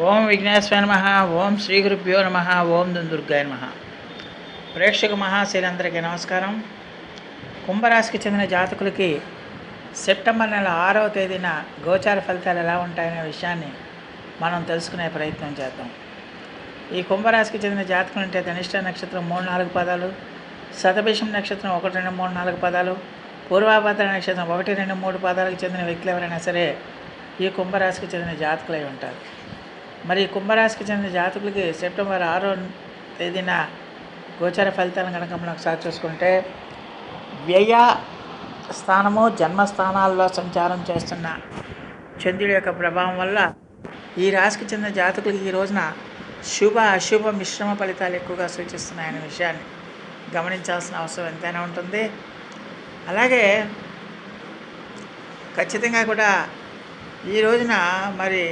ఓం విఘ్నేశ్వర నమ ఓం శ్రీ గురుభ్యో నమ ఓం దుర్గాయ నమ. ప్రేక్షక మహాశీలందరికీ నమస్కారం. కుంభరాశికి చెందిన జాతకులకి సెప్టెంబర్ నెల ఆరవ తేదీన గోచార ఫలితాలు ఎలా ఉంటాయనే విషయాన్ని మనం తెలుసుకునే ప్రయత్నం చేద్దాం. ఈ కుంభరాశికి చెందిన జాతకులు అంటే ధనిష్ట నక్షత్రం మూడు నాలుగు పదాలు శతభిషం నక్షత్రం ఒకటి రెండు మూడు నాలుగు పదాలు పూర్వాభద్ర నక్షత్రం ఒకటి రెండు మూడు పదాలకు చెందిన వ్యక్తులు ఎవరైనా సరే ఈ కుంభరాశికి చెందిన జాతకులై ఉంటారు. మరి కుంభరాశికి చెందిన జాతకులకి సెప్టెంబర్ ఆరో తేదీన గోచర ఫలితాలను కనుక మనం ఒకసారి చూసుకుంటే వ్యయ స్థానము జన్మస్థానాల్లో సంచారం చేస్తున్న చంద్రుడి యొక్క ప్రభావం వల్ల ఈ రాశికి చెందిన జాతకులకి ఈ రోజున శుభ అశుభ మిశ్రమ ఫలితాలు ఎక్కువగా సూచిస్తున్నాయనే విషయాన్ని గమనించాల్సిన అవసరం ఎంతైనా ఉంటుంది. అలాగే ఖచ్చితంగా కూడా ఈ రోజున మరి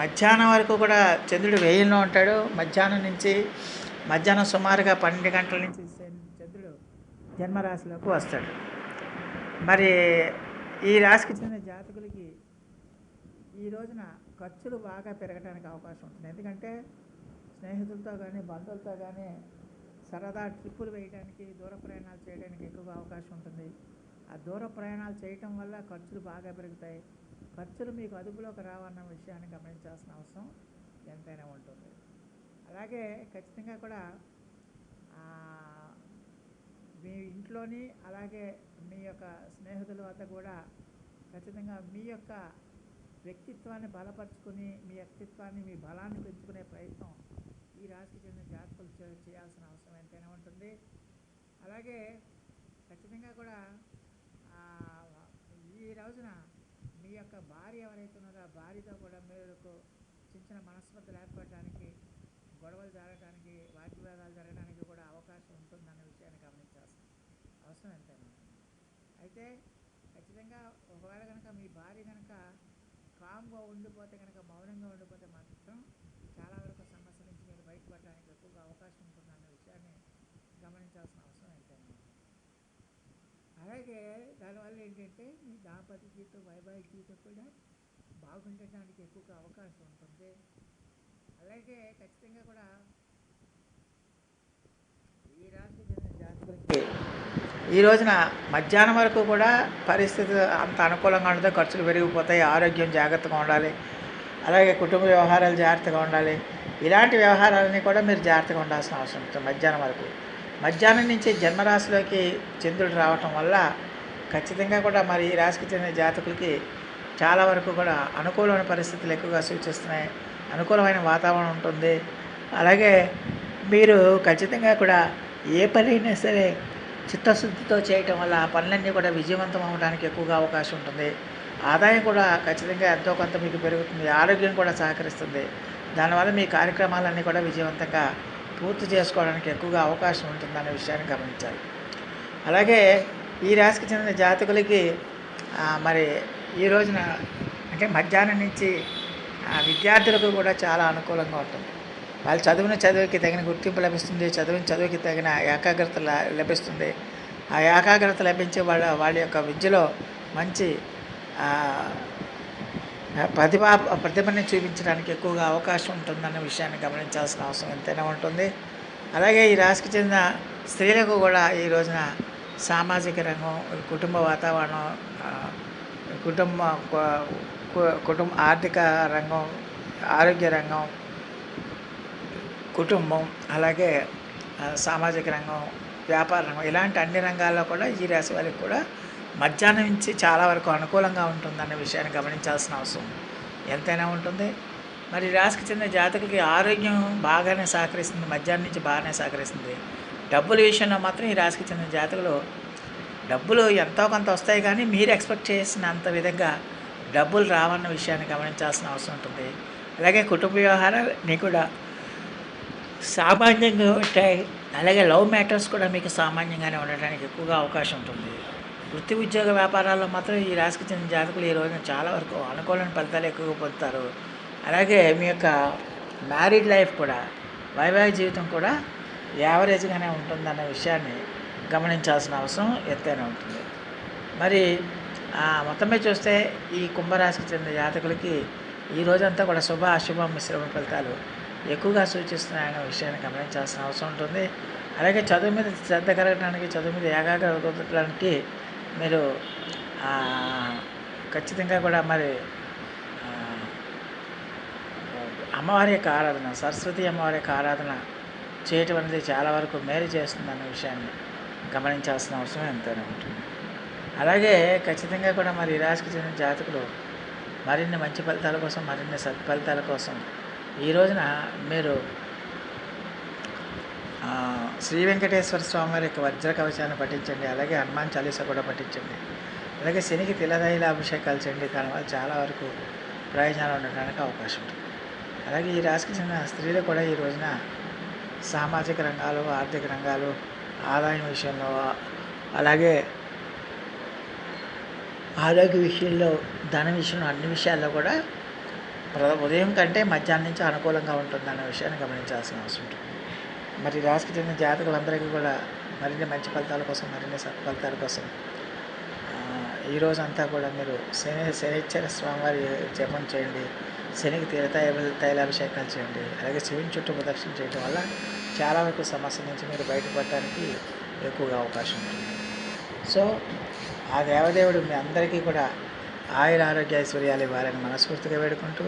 మధ్యాహ్నం వరకు కూడా చంద్రుడు వెయ్యిలో ఉంటాడు. మధ్యాహ్నం నుంచి మధ్యాహ్నం సుమారుగా పన్నెండు గంటల నుంచి చంద్రుడు జన్మరాశిలోకి వస్తాడు. మరి ఈ రాశికి చెందిన జాతకులకి ఈ రోజున ఖర్చులు బాగా పెరగడానికి అవకాశం ఉంటుంది. ఎందుకంటే స్నేహితులతో కానీ బంధువులతో కానీ సరదా ట్రిప్పులు వేయడానికి దూర ప్రయాణాలు చేయడానికి ఎక్కువగా అవకాశం ఉంటుంది. ఆ దూర ప్రయాణాలు చేయటం వల్ల ఖర్చులు బాగా పెరుగుతాయి. ఖర్చులు మీకు అదుపులోకి రావన్న విషయాన్ని గమనించాల్సిన అవసరం ఎంతైనా ఉంటుంది. అలాగే ఖచ్చితంగా కూడా మీ ఇంట్లోని అలాగే మీ యొక్క స్నేహితుల వద్ద కూడా ఖచ్చితంగా మీ యొక్క వ్యక్తిత్వాన్ని బలపరుచుకుని మీ వ్యక్తిత్వాన్ని మీ బలాన్ని పెంచుకునే ప్రయత్నం ఈ రాశికి చెందిన జాతకులు చే- చేయాల్సిన అవసరం ఎంతైనా ఉంటుంది. అలాగే ఖచ్చితంగా కూడా ఈ రోజున మీ యొక్క భార్య ఎవరైతే ఉన్నారో ఆ భార్యతో కూడా మీరు చిన్న చిన్న మనస్పర్ధలు ఏర్పడడానికి గొడవలు జరగడానికి వాగ్వివాదాలు జరగడానికి కూడా అవకాశం ఉంటుందన్న విషయాన్ని గమనించాల్సిన అవసరం ఎంతైనా అయితే ఖచ్చితంగా ఒకవేళ కనుక మీ భార్య కనుక కామ్గా ఉండిపోతే కనుక మౌనంగా ఉండిపోతే మాత్రం చాలా వరకు సమస్య నుంచి మీరు బయటపడడానికి ఎక్కువగా అవకాశం ఉంటుందన్న విషయాన్ని గమనించాల్సిన అలాగే దానివల్ల ఏంటంటే మీ దాంపత్య జీవితం వైవాహిక జీవితం కూడా బాగుండటానికి ఎక్కువగా అవకాశం ఉంటుంది. అలాగే ఖచ్చితంగా కూడా ఈ రాశి జాతకులకి ఈ రోజున మధ్యాహ్నం వరకు కూడా పరిస్థితి అంత అనుకూలంగా ఉండదు. ఖర్చులు పెరిగిపోతాయి. ఆరోగ్యం జాగ్రత్తగా ఉండాలి. అలాగే కుటుంబ వ్యవహారాలు జాగ్రత్తగా ఉండాలి. ఇలాంటి వ్యవహారాలని కూడా మీరు జాగ్రత్తగా ఉండాల్సిన అవసరం ఉంటుంది మధ్యాహ్నం వరకు. మధ్యాహ్నం నుంచి జన్మరాశిలోకి చంద్రుడు రావటం వల్ల ఖచ్చితంగా కూడా మరి ఈ రాశికి చెందిన జాతకులకి చాలా వరకు కూడా అనుకూలమైన పరిస్థితులు ఎక్కువగా సూచిస్తున్నాయి. అనుకూలమైన వాతావరణం ఉంటుంది. అలాగే మీరు ఖచ్చితంగా కూడా ఏ పని అయినా సరే చిత్తశుద్ధితో చేయటం వల్ల ఆ పనులన్నీ కూడా విజయవంతం అవ్వడానికి ఎక్కువగా అవకాశం ఉంటుంది. ఆదాయం కూడా ఖచ్చితంగా ఎంతో కొంత మీకు పెరుగుతుంది. ఆరోగ్యం కూడా సహకరిస్తుంది. దానివల్ల మీ కార్యక్రమాలన్నీ కూడా విజయవంతంగా పూర్తి చేసుకోవడానికి ఎక్కువగా అవకాశం ఉంటుందనే విషయాన్ని గమనించాలి. అలాగే ఈ రాశికి చెందిన జాతకులకి మరి ఈ రోజున అంటే మధ్యాహ్నం నుంచి విద్యార్థులకు కూడా చాలా అనుకూలంగా ఉంటుంది. వాళ్ళు చదివిన చదువుకి తగిన గుర్తింపు లభిస్తుంది చదివిన చదువుకి తగిన ఏకాగ్రత లభిస్తుంది. ఆ ఏకాగ్రత లభించి వాళ్ళ వాళ్ళ యొక్క విద్యలో మంచి ప్రతిభ ప్రతిభని చూపించడానికి ఎక్కువగా అవకాశం ఉంటుందన్న విషయాన్ని గమనించాల్సిన అవసరం ఎంతైనా ఉంటుంది. అలాగే ఈ రాశికి చెందిన స్త్రీలకు కూడా ఈ రోజున సామాజిక రంగం కుటుంబ వాతావరణం కుటుంబ కు- కుటుంబ ఆర్థిక రంగం ఆరోగ్య రంగం కుటుంబం అలాగే సామాజిక రంగం వ్యాపార రంగం ఇలాంటి అన్ని రంగాల్లో కూడా ఈ రాశి వారికి కూడా మధ్యాహ్నం నుంచి చాలా వరకు అనుకూలంగా ఉంటుందన్న విషయాన్ని గమనించాల్సిన అవసరం ఎంతైనా ఉంటుంది. మరి రాశికి చెందిన జాతకులకి ఆరోగ్యం బాగానే సహకరిస్తుంది మధ్యాహ్నం నుంచి బాగానే సహకరిస్తుంది. డబ్బుల విషయంలో మాత్రం ఈ రాశికి చెందిన జాతకులు డబ్బులు ఎంతో కొంత వస్తాయి కానీ మీరు ఎక్స్పెక్ట్ చేసినంత విధంగా డబ్బులు రావన్న విషయాన్ని గమనించాల్సిన అవసరం ఉంటుంది. అలాగే కుటుంబ వ్యవహారాలు కూడా సామాన్యంగా ఉంటాయి. అలాగే లవ్ మ్యాటర్స్ కూడా మీకు సామాన్యంగానే ఉండడానికి ఎక్కువగా అవకాశం ఉంటుంది. వృత్తి ఉద్యోగ వ్యాపారాల్లో మాత్రం ఈ రాశికి చెందిన జాతకులు ఈ రోజున చాలా వరకు అనుకూలమైన ఫలితాలు ఎక్కువగా పొందుతారు. అలాగే మీ యొక్క మ్యారీడ్ లైఫ్ కూడా వైవాహిక జీవితం కూడా యావరేజ్గానే ఉంటుందన్న విషయాన్ని గమనించాల్సిన అవసరం ఎంతైనా ఉంటుంది. మరి మొత్తమే మొత్తం మీద చూస్తే ఈ కుంభరాశికి చెందిన జాతకులకి ఈ రోజంతా కూడా శుభ అశుభ మిశ్రమ ఫలితాలు ఎక్కువగా సూచిస్తున్నాయనే విషయాన్ని గమనించాల్సిన అవసరం ఉంటుంది. అలాగే చదువు మీద శ్రద్ధ కలగడానికి చదువు మీద ఏకాగ్రత కుదరడానికి మీరు ఖచ్చితంగా కూడా మరి అమ్మవారి యొక్క ఆరాధన సరస్వతి అమ్మవారి యొక్క ఆరాధన చేయటం అనేది చాలా వరకు మేలు చేస్తుందన్న విషయాన్ని గమనించాల్సిన అవసరం ఎంతైనా ఉంటుంది. అలాగే ఖచ్చితంగా కూడా మరి ఈ రాశికి చెందిన జాతకులు మరిన్ని మంచి ఫలితాల కోసం మరిన్ని సత్ఫలితాల కోసం ఈ రోజున మీరు శ్రీ వెంకటేశ్వర స్వామి వారి యొక్క వజ్ర కవచాన్ని పఠించండి అలాగే హనుమాన్ చాలీసా కూడా పఠించండి. అలాగే శనికి తిలదైల అభిషేకాలు చేయండి దానివల్ల చాలా వరకు ప్రయోజనాలు ఉండడానికి అవకాశం ఉంటుంది. అలాగే ఈ రాశికి చెందిన స్త్రీలు కూడా ఈ రోజున సామాజిక రంగాలు ఆర్థిక రంగాలు ఆదాయం విషయంలో అలాగే ఆరోగ్య విషయంలో ధన విషయంలో అన్ని విషయాల్లో కూడా ప్ర- ఉదయం కంటే మధ్యాహ్నం నుంచి అనుకూలంగా ఉంటుందన్న విషయాన్ని గమనించాల్సిన అవసరం ఉంటుంది. మరి రాశికి చెందిన జాతకులందరికీ కూడా మరిన్ని మంచి ఫలితాల కోసం మరిన్ని సత్ఫలితాల కోసం ఆ, ఈ రోజంతా కూడా మీరు శని శనిచ్చర స్వామివారి జపం చేయండి శనికి తీర తైలాభిషేకాలు చేయండి అలాగే శివుని చుట్టూ ప్రదక్షిణ చేయడం వల్ల చాలా వరకు సమస్య నుంచి మీరు బయటపడటానికి ఎక్కువగా అవకాశం ఉంటుంది. సో ఆ దేవదేవుడు మీ అందరికీ కూడా ఆయుర ఆరోగ్య ఐశ్వర్యాలు ఇవ్వాలని మనస్ఫూర్తిగా వేడుకుంటూ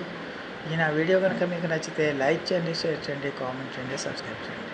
ఈ నా వీడియో కనుక మీకు నచ్చితే లైక్ చేయండి షేర్ చేయండి కామెంట్ చేయండి సబ్స్క్రైబ్ చేయండి.